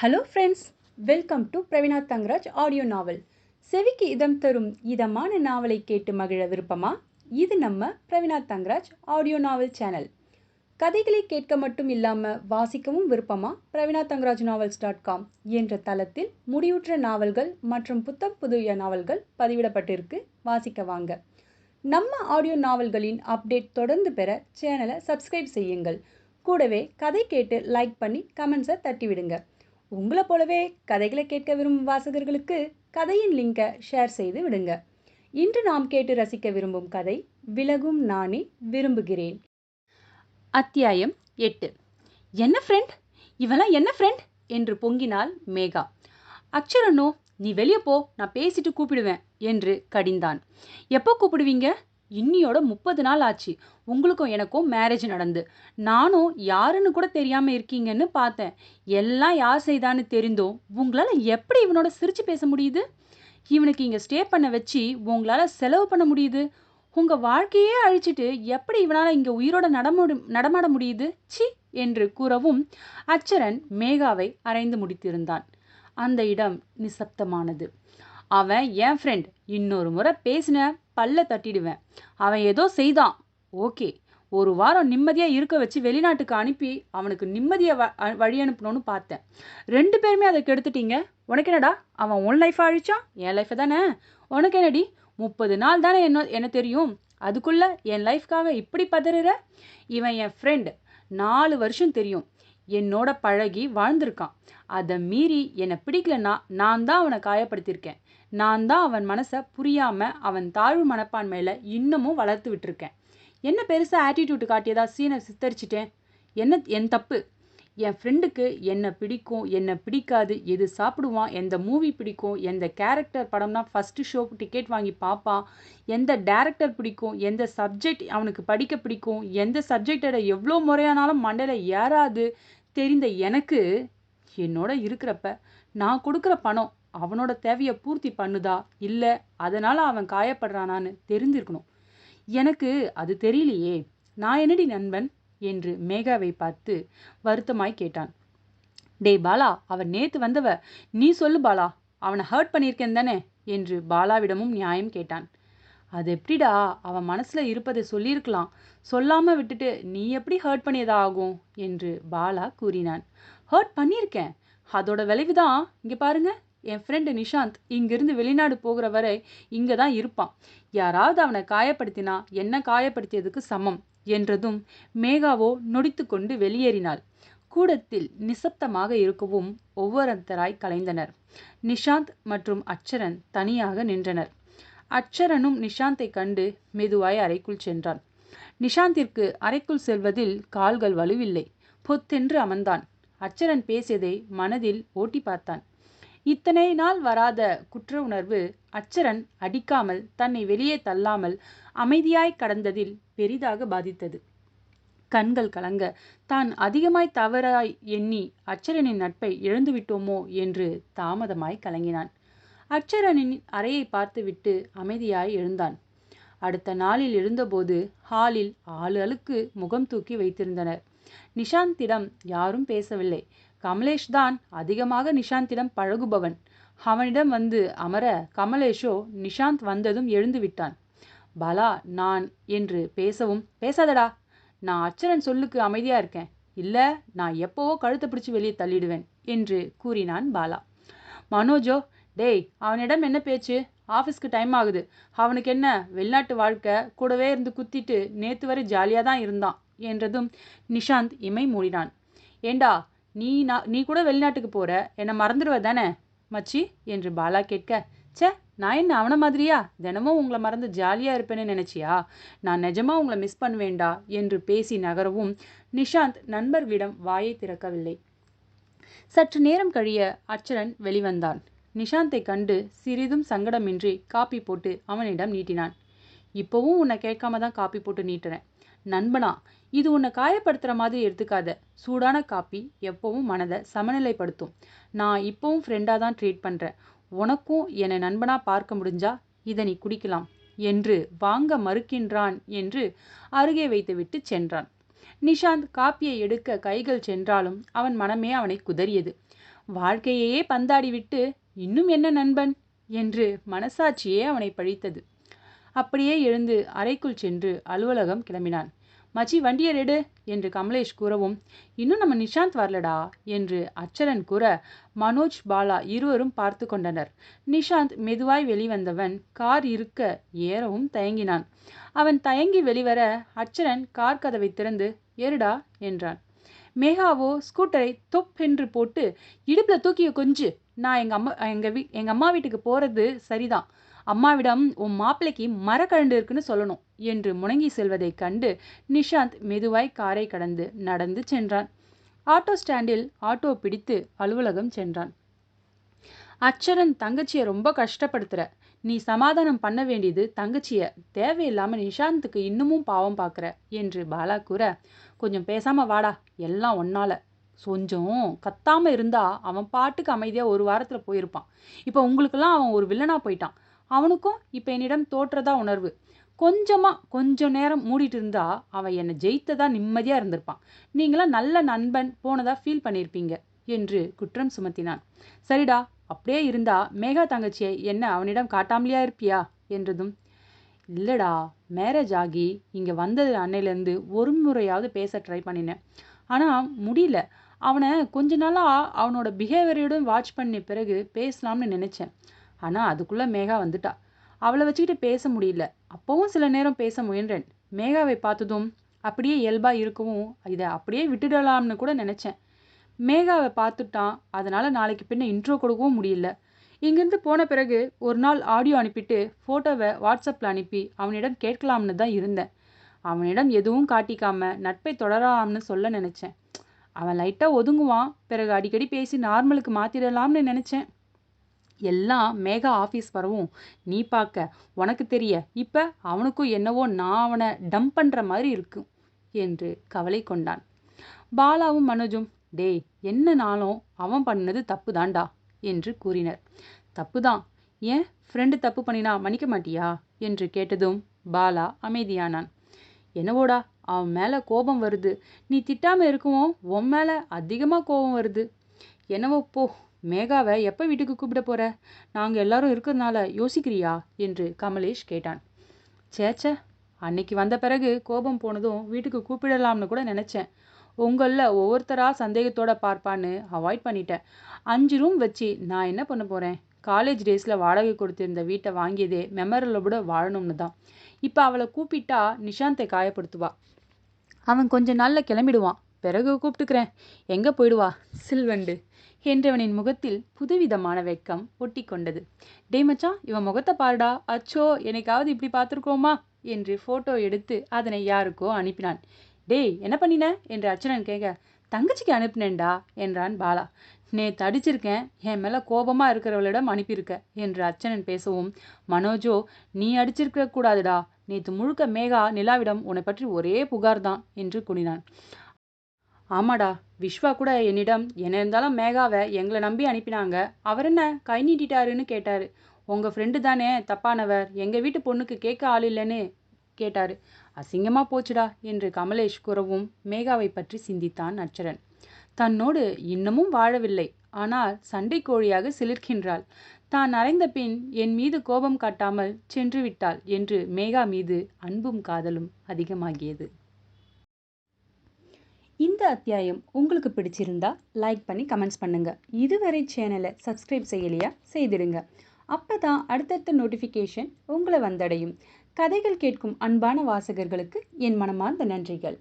Hello friends welcome to Praveena Thangaraj audio novel செவிக்கு இதம் தரும் இதமான நாவலை கேட்டு மகிழ விருப்பமா? இது நம்ம Praveena Thangaraj audio novel channel கதைகளை கேட்க மட்டும் இல்லாமல் வாசிக்கவும் விருப்பமா? Praveena Thangaraj novels dot com என்ற தளத்தில் முடிவுற்ற நாவல்கள் மற்றும் புத்தம் புதிய நாவல்கள் பதிவிடப்பட்டிருக்கு. வாசிக்க வாங்க. நம்ம ஆடியோ நாவல்களின் அப்டேட் தொடர்ந்து பெற சேனலை சப்ஸ்கிரைப் செய்யுங்கள். கூடவே கதை கேட்டு லைக் பண்ணி கமெண்ட்ஸை தட்டிவிடுங்க. உங்களை போலவே கதைகளை கேட்க விரும்பும் வாசகர்களுக்கு கதையின் லிங்கை ஷேர் செய்து விடுங்க. இன்று நாம் கேட்டு ரசிக்க விரும்பும் கதை விலகும் நானே விரும்புகிறேன் அத்தியாயம் எட்டு. என்ன ஃப்ரெண்ட் இவெல்லாம் என்ன ஃப்ரெண்ட் என்று பொங்கினாள் மேகா. அக்ஷரனோ நீ வெளியே போ நான் பேசிட்டு கூப்பிடுவேன் என்று கடிந்தான். எப்போ கூப்பிடுவீங்க? இன்னியோட முப்பது நாள் ஆச்சு. உங்களுக்கும் எனக்கும் மேரேஜ் நடந்து. நானும் யாருன்னு கூட தெரியாமல் இருக்கீங்கன்னு பார்த்தேன். எல்லாம் யார் செய்தான்னு தெரிந்தும். உங்களால் எப்படி இவனோட சிரித்து பேச முடியுது? இவனுக்கு இங்கே ஸ்டே பண்ண வச்சு உங்களால் செலவு பண்ண முடியுது? உங்கள் வாழ்க்கையே அழிச்சிட்டு எப்படி இவனால் இங்கே உயிரோட நடமுடி நடமாட முடியுது? சி என்று கூறவும் அச்சரன் மேகாவை அரைந்து முடித்திருந்தான். அந்த இடம் நிசப்தமானது. அவன் என் ஃப்ரெண்ட் இன்னொரு முறை பேசின பல்ல தட்டிடுவேன். அவன் ஏதோ செய்தான். ஓகே. ஒரு வாரம் நிம்மதியாக இருக்க வச்சு வெளிநாட்டுக்கு அனுப்பி அவனுக்கு நிம்மதியை வ வழி அனுப்பணும்னு பார்த்தேன். ரெண்டு பேருமே அதை கெடுத்துட்டீங்க. உனக்கு என்னடா? அவன் உன் லைஃப்பை அழிச்சான்? என் லைஃப்பை தானே? உனக்கு என்னடி? முப்பது நாள் தானே என்ன என்ன தெரியும்? அதுக்குள்ளே என் லைஃப்காக இப்படி பதறுற? இவன் என் ஃப்ரெண்டு நாலு வருஷம் தெரியும். என்னோட பழகி வாழ்ந்திருக்கான். அதை மீறி என்னை பிடிக்கலன்னா நான் தான் அவனை காயப்படுத்தியிருக்கேன். நான் தான் அவன் மனசை புரியாமல் அவன் தாழ்வு மனப்பான்மையில் இன்னமும் வளர்த்து விட்டுருக்கேன். என்ன பெருசாக ஆட்டிடியூட் காட்டியதா சீனை சித்தரிச்சிட்டேன்? என்ன என் தப்பு? என் ஃப்ரெண்டுக்கு என்ன பிடிக்கும் என்ன பிடிக்காது எது சாப்பிடுவான் எந்த மூவி பிடிக்கும் எந்த கேரக்டர் படம்னா ஃபஸ்ட்டு ஷோ டிக்கெட் வாங்கி பார்ப்பான் எந்த டேரக்டர் பிடிக்கும் எந்த சப்ஜெக்ட் அவனுக்கு படிக்க பிடிக்கும் எந்த சப்ஜெக்டோட எவ்வளோ முறையானாலும் மண்டையில் ஏறாது தெரிந்த எனக்கு என்னோட இருக்கிறப்ப நான் கொடுக்குற பணம் அவனோட தேவையை பூர்த்தி பண்ணுதா? இல்லை அதனால் அவன் காயப்படுறானான்னு தெரிஞ்சிருக்கணும் எனக்கு அது தெரியலையே. நான் என்னடி நண்பன்? என்று மேகாவை பார்த்து வருத்தமாய் கேட்டான். டேய் பாலா அவன் நேத்து வந்தவ நீ சொல்லு பாலா அவனை ஹர்ட் பண்ணியிருக்கேன் தானே? என்று பாலாவிடமும் நியாயம் கேட்டான். அது எப்படிடா? அவன் மனசில் இருப்பதை சொல்லியிருக்கலாம். சொல்லாமல் விட்டுட்டு நீ எப்படி ஹர்ட் பண்ணியதா ஆகும் என்று பாலா கூறினான். ஹர்ட் பண்ணியிருக்கேன். அதோட விளைவு தான் இங்கே பாருங்க. என் ஃப்ரெண்டு நிஷாந்த் இங்கிருந்து வெளிநாடு போகிற வரை இங்கே தான் இருப்பான். யாராவது அவனை காயப்படுத்தினா என்ன காயப்படுத்தியதுக்கு சமம் என்றதும் மேகாவோ நொடித்து கொண்டு வெளியேறினாள். கூடத்தில் நிசப்தமாக இருக்கவும் ஒவ்வொருத்தராய் கலைந்தனர். நிஷாந்த் மற்றும் அச்சரன் தனியாக நின்றனர். அச்சரனும் நிஷாந்தை கண்டு மெதுவாய் அறைக்குள் சென்றான். நிஷாந்திற்கு அறைக்குள் செல்வதில் கால்கள் வலுவில்லை. பொத்தென்று அமர்ந்தான். அச்சரன் பேசியதை மனதில் ஓட்டி பார்த்தான். இத்தனை நாள் வராத குற்ற உணர்வு அச்சரன் அடிக்காமல் தன்னை வெளியே தள்ளாமல் அமைதியாய் கடந்ததில் பெரிதாக பாதித்தது. கண்கள் கலங்க தான் அதிகமாய் தவறாய் எண்ணி அச்சரனின் நட்பை இழந்துவிட்டோமோ? என்று தாமதமாய் கலங்கினான். அச்சரனின் அறையை பார்த்துவிட்டு அமைதியாய் எழுந்தான். அடுத்த நாளில் எழுந்தபோது ஹாலில் ஆளு அழுக்கு முகம் தூக்கி வைத்திருந்தனர். நிஷாந்திடம் யாரும் பேசவில்லை. கமலேஷ் தான் அதிகமாக நிஷாந்திடம் பழகுபவன். அவனிடம் வந்து அமர கமலேஷோ நிஷாந்த் வந்ததும் எழுந்து விட்டான் பாலா நான் என்று பேசவும் பேசாதடா நான் அச்சரன் சொல்லுக்கு அமைதியா இருக்கேன். இல்லை நான் எப்போவோ கழுத்தை பிடிச்சி வெளியே தள்ளிடுவேன் என்று கூறினான் பாலா. மனோஜோ டேய் அவனிடம் என்ன பேச்சு? ஆஃபீஸ்க்கு டைம் ஆகுது. அவனுக்கு என்ன வெளிநாட்டு வாழ்க்கை? கூடவே இருந்து குத்திட்டு நேற்று வரை ஜாலியாக தான் இருந்தான் என்றதும் நிஷாந்த் இமை மூடினான். ஏண்டா நீ நான் நீ கூட வெளிநாட்டுக்கு போகிற என்னை மறந்துடுவ தானே? மச்சி என்று பாலா கேட்க சே நான் என்ன அவனை மாதிரியா? தினமும் உங்களை மறந்து ஜாலியாக இருப்பேன்னு நினச்சியா? நான் நிஜமாக உங்களை மிஸ் பண்ணுவேண்டா? என்று பேசி நகரவும் நிஷாந்த் நண்பர்களிடம் வாயை திறக்கவில்லை. சற்று நேரம் கழிய அச்சரன் வெளிவந்தான். நிஷாந்தை கண்டு சிறிதும் சங்கடமின்றி காப்பி போட்டு அவனிடம் நீட்டினான். இப்போவும் உன்னை கேட்காம தான் காப்பி போட்டு நீட்டுறேன். நண்பனா இது உன்னை காயப்படுத்துகிற மாதிரி எடுத்துக்காத. சூடான காப்பி எப்போவும் மனதை சமநிலைப்படுத்தும். நான் இப்போவும் ஃப்ரெண்டாக தான் ட்ரீட் பண்ணுறேன் உனக்கும் என்னை நண்பனாக பார்க்க முடிஞ்சா இதை நீ குடிக்கலாம் என்று வாங்க மறுக்கின்றான் என்று அருகே வைத்துவிட்டு சென்றான். நிஷாந்த் காப்பியை எடுக்க கைகள் சென்றாலும் அவன் மனமே அவனை குதறியது. வாழ்க்கையையே பந்தாடிவிட்டு இன்னும் என்ன நண்பன்? என்று மனசாட்சியே அவனை பழித்தது. அப்படியே எழுந்து அறைக்குள் சென்று அலுவலகம் கிளம்பினான். மச்சி வண்டியை ரெடு என்று கமலேஷ் கூறவும் இன்னும் நம்ம நிஷாந்த் வரலடா? என்று அச்சரன் கூற மனோஜ் பாலா இருவரும் பார்த்து கொண்டனர். நிஷாந்த் மெதுவாய் வெளிவந்தவன் கார் இருக்க ஏறவும் தயங்கினான். அவன் தயங்கி வெளிவர அச்சரன் கார் கதவை திறந்து ஏறுடா என்றான். மேகாவோ ஸ்கூட்டரை தொப் என்று போட்டு இடுப்பில் தூக்கிய கொஞ்சு நான் எங்கள் அம்மா எங்கள் வீ எங்கள் அம்மா வீட்டுக்கு போகிறது சரிதான். அம்மாவிடம் உன் மாப்பிள்ளைக்கு மரக்கழண்டு இருக்குன்னு சொல்லணும் என்று முணங்கி செல்வதைக் கண்டு நிஷாந்த் மெதுவாய் காரை கடந்து நடந்து சென்றான். ஆட்டோ ஸ்டாண்டில் ஆட்டோ பிடித்து அலுவலகம் சென்றான். அச்சரன் தங்கச்சியை ரொம்ப கஷ்டப்படுத்துகிற நீ சமாதானம் பண்ண வேண்டியது தங்கச்சியை. தேவையில்லாமல் நிஷாந்துக்கு இன்னமும் பாவம் பார்க்குற என்று பாலா கூற கொஞ்சம் பேசாமல் வாடா எல்லாம் ஒன்னால கொஞ்சம் கத்தாமல் இருந்தால் அவன் பாட்டுக்கு அமைதியாக ஒரு வாரத்தில் போயிருப்பான். இப்போ உங்களுக்கெல்லாம் அவன் ஒரு வில்லனாக போயிட்டான். அவனுக்கும் இப்போ என்னிடம் தோற்றதா உணர்வு. கொஞ்சமாக கொஞ்சம் நேரம் மூடிட்டு இருந்தா அவன் என்னை ஜெயித்ததா நிம்மதியாக இருந்திருப்பான். நீங்களாம் நல்ல நண்பன் போனதா ஃபீல் பண்ணியிருப்பீங்க என்று குற்றம் சுமத்தினான். சரிடா அப்படியே இருந்தா மேகா தங்கச்சியை என்ன அவனிடம் காட்டாமலேயா இருப்பியா? என்றதும் இல்லைடா மேரேஜ் ஆகி இங்கே வந்தது அன்னையிலேருந்து ஒரு முறையாவது பேச ட்ரை பண்ணினேன். ஆனால் முடியல. அவனை கொஞ்ச நாளாக அவனோட பிஹேவியரோடும் வாட்ச் பண்ண பிறகு பேசலாம்னு நினச்சேன். ஆனால் அதுக்குள்ளே மேகா வந்துட்டா. அவளை வச்சுக்கிட்டு பேச முடியல. அப்போவும் சில நேரம் பேச முயன்றேன். மேகாவை பார்த்ததும் அப்படியே இயல்பாக இருக்கவும் இதை அப்படியே விட்டுடலாம்னு கூட நினச்சேன். மேகாவை பார்த்துட்டான். அதனால் நாளைக்கு பின்ன இன்ட்ரோ கொடுக்கவும் முடியல. இங்கேருந்து போன பிறகு ஒரு நாள் ஆடியோ அனுப்பிட்டு ஃபோட்டோவை வாட்ஸ்அப்பில் அனுப்பி அவனிடம் கேட்கலாம்னு தான் இருந்தேன். அவனிடம் எதுவும் காட்டிக்காம நட்பை தொடரலாம்னு சொல்ல நினச்சேன். அவன் லைட்டாக ஒதுங்குவான். பிறகு அடிக்கடி பேசி நார்மலுக்கு மாத்திடலாம்னு நினச்சேன். எல்லாம் மேகா ஆஃபீஸ் வரவும் நீ பார்க்க உனக்கு தெரிய. இப்போ அவனுக்கும் என்னவோ நான் அவனை டம்ப் பண்ணுற மாதிரி இருக்கும் என்று கவலை கொண்டான். பாலாவும் மனோஜும் டேய் என்ன நாளும் அவன் பண்ணது தப்பு தாண்டா என்று கூறினர். தப்பு தான் ஏன்? ஃப்ரெண்டு தப்பு பண்ணினா மன்னிக்க மாட்டியா? என்று கேட்டதும் பாலா அமைதியானான். என்னவோடா அவன் மேலே கோபம் வருது. நீ திட்டாமல் இருக்கவும் உன் மேலே அதிகமாக கோபம் வருது. என்னவோ போ மேகாவை எப்போ வீட்டுக்கு கூப்பிட போற? நாங்கள் எல்லாரும் இருக்கிறதுனால யோசிக்கிறியா? என்று கமலேஷ் கேட்டான். சேச்ச அன்னைக்கு வந்த பிறகு கோபம் போனதும் வீட்டுக்கு கூப்பிடலாம்னு கூட நினச்சேன். உங்களில் ஒவ்வொருத்தராக சந்தேகத்தோட பார்ப்பான்னு அவாய்ட் பண்ணிட்டேன். அஞ்சு ரூம் வச்சு நான் என்ன பண்ண போகிறேன் காலேஜ் டேஸில் வாடகை கொடுத்திருந்த வீட்டை வாங்கியதே மெமரலோட வாழணும்னு தான். இப்போ அவளை கூப்பிட்டா நிஷாந்தை காயப்படுத்துவா. அவன் கொஞ்ச நாளில் கிளம்பிடுவான். பிறகு கூப்பிட்டுக்கிறேன். எங்கே போயிடுவா? சில்வண்டு. என்றவனின் முகத்தில் புதுவிதமான வெட்கம் ஒட்டி கொண்டது டே மச்சான் இவன் முகத்தை பாருடா. அச்சோ என்னைக்காவது இப்படி பார்த்துருக்கோமா? என்று ஃபோட்டோ எடுத்து அதனை யாருக்கோ அனுப்பினான். டேய் என்ன பண்ணின? என்று அர்ச்சனன் கேட்க தங்கச்சிக்கு அனுப்பினேன்டா என்றான் பாலா. நேற்று அடிச்சிருக்கேன். என் மேலே கோபமாக இருக்கிறவளிடம் அனுப்பியிருக்க என்று அர்ச்சனன் பேசவும் மனோஜோ நீ அடிச்சிருக்க கூடாதுடா. நேற்று முழுக்க மேகா நிலாவிடம் உன்னை பற்றி ஒரே புகார் தான் என்று கூறினான். ஆமாடா விஸ்வா கூட என்னிடம் என்ன இருந்தாலும் மேகாவை எங்களை நம்பி அனுப்பினாங்க. அவர் என்ன கை நீட்டிட்டாருன்னு கேட்டார். உங்கள் ஃப்ரெண்டு தானே தப்பானவர். எங்கள் வீட்டு பொண்ணுக்கு கேட்க ஆள் இல்லைன்னு கேட்டார். அசிங்கமாக போச்சுடா என்று கமலேஷ் கூறவும் மேகாவை பற்றி சிந்தித்தான் நச்சரன் தன்னோடு இன்னமும் வாழவில்லை. ஆனால் சண்டை கோழியாக சிலிர்க்கின்றாள். தான் அறைந்த பின் என் மீது கோபம் காட்டாமல் சென்று விட்டாள் என்று மேகா மீது அன்பும் காதலும் அதிகமாகியது. இந்த அத்தியாயம் உங்களுக்கு பிடிச்சிருந்தா லைக் பண்ணி கமெண்ட்ஸ் பண்ணுங்க. இதுவரை சேனலை சப்ஸ்கிரைப் செய்யலையா செய்திடுங்க. அப்பதான் அடுத்தடுத்த நோட்டிஃபிகேஷன் உங்களை வந்தடையும். கதைகள் கேட்கும் அன்பான வாசகர்களுக்கு என் மனமார்ந்த நன்றிகள்.